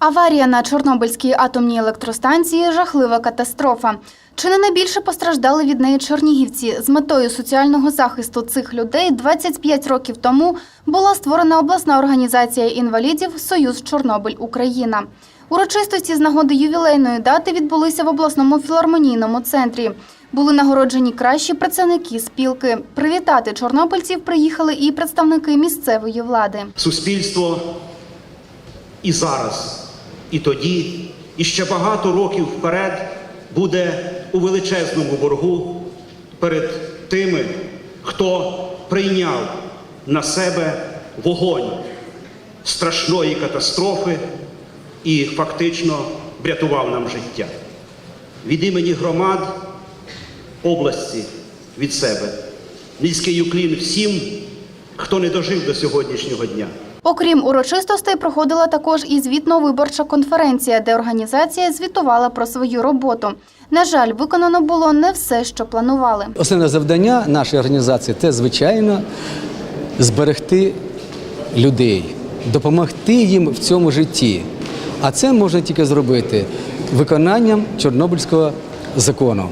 Аварія на Чорнобильській атомній електростанції жахлива катастрофа. Чи не найбільше постраждали від неї чернігівці? З метою соціального захисту цих людей 25 років тому була створена обласна організація інвалідів Союз Чорнобиль Україна. Урочистості з нагоди ювілейної дати відбулися в обласному філармонійному центрі. Були нагороджені кращі працівники спілки. Привітати чорнобильців приїхали і представники місцевої влади. Суспільство і зараз, і тоді, і ще багато років вперед буде у величезному боргу перед тими, хто прийняв на себе вогонь страшної катастрофи і фактично врятував нам життя. Від імені громад області від себе низький уклін всім, хто не дожив до сьогоднішнього дня. Окрім урочистостей, проходила також і звітно-виборча конференція, де організація звітувала про свою роботу. На жаль, виконано було не все, що планували. Основне завдання нашої організації це, звичайно, зберегти людей, допомогти їм в цьому житті. А це можна тільки зробити виконанням Чорнобильського закону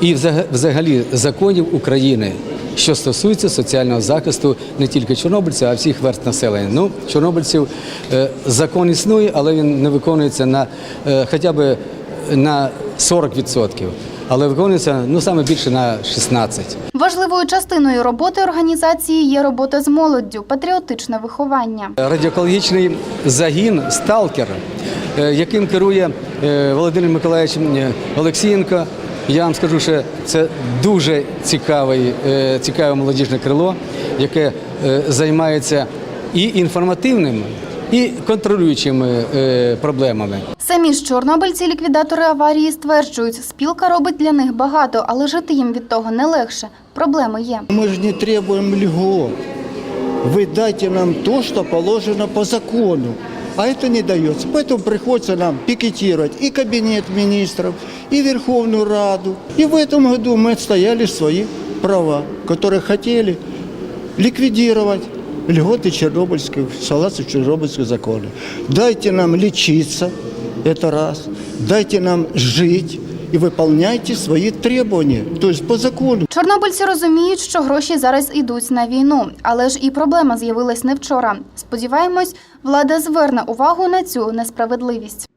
і взага- взагалі законів України, що стосується соціального захисту не тільки чорнобильців, а всіх верст населення. Ну, чорнобильців е, закон існує, але він не виконується на е, хоча б на 40%, але виконується ну саме більше на 16%. Важливою частиною роботи організації є робота з молоддю, патріотичне виховання. Радіоекологічний загін Сталкер, е, яким керує Володимир Миколаївич Олексієнко. Я вам скажу, що це дуже цікавий, е, цікаве молодіжне крило, яке е, займається і інформативними, і контролюючими е, проблемами. Самі ж чорнобильці, ліквідатори аварії, стверджують, спілка робить для них багато, але жити їм від того не легше. Проблеми є. Мы же не требуем льгот. Вы дайте нам то, что положено по закону. А это не дается. Поэтому приходится нам пикетировать и кабинет министров, и Верховную Раду. И в этом году мы отстояли свои права, которые хотели ликвидировать льготы Чернобыльского, согласно Чернобыльского закона. Дайте нам лечиться, это раз. Дайте нам жить и виконуйте свої требування, то по закону. Чорнобильці розуміють, що гроші зараз ідуть на війну, але ж і проблема з'явилась не вчора. Сподіваємось, влада зверне увагу на цю несправедливість.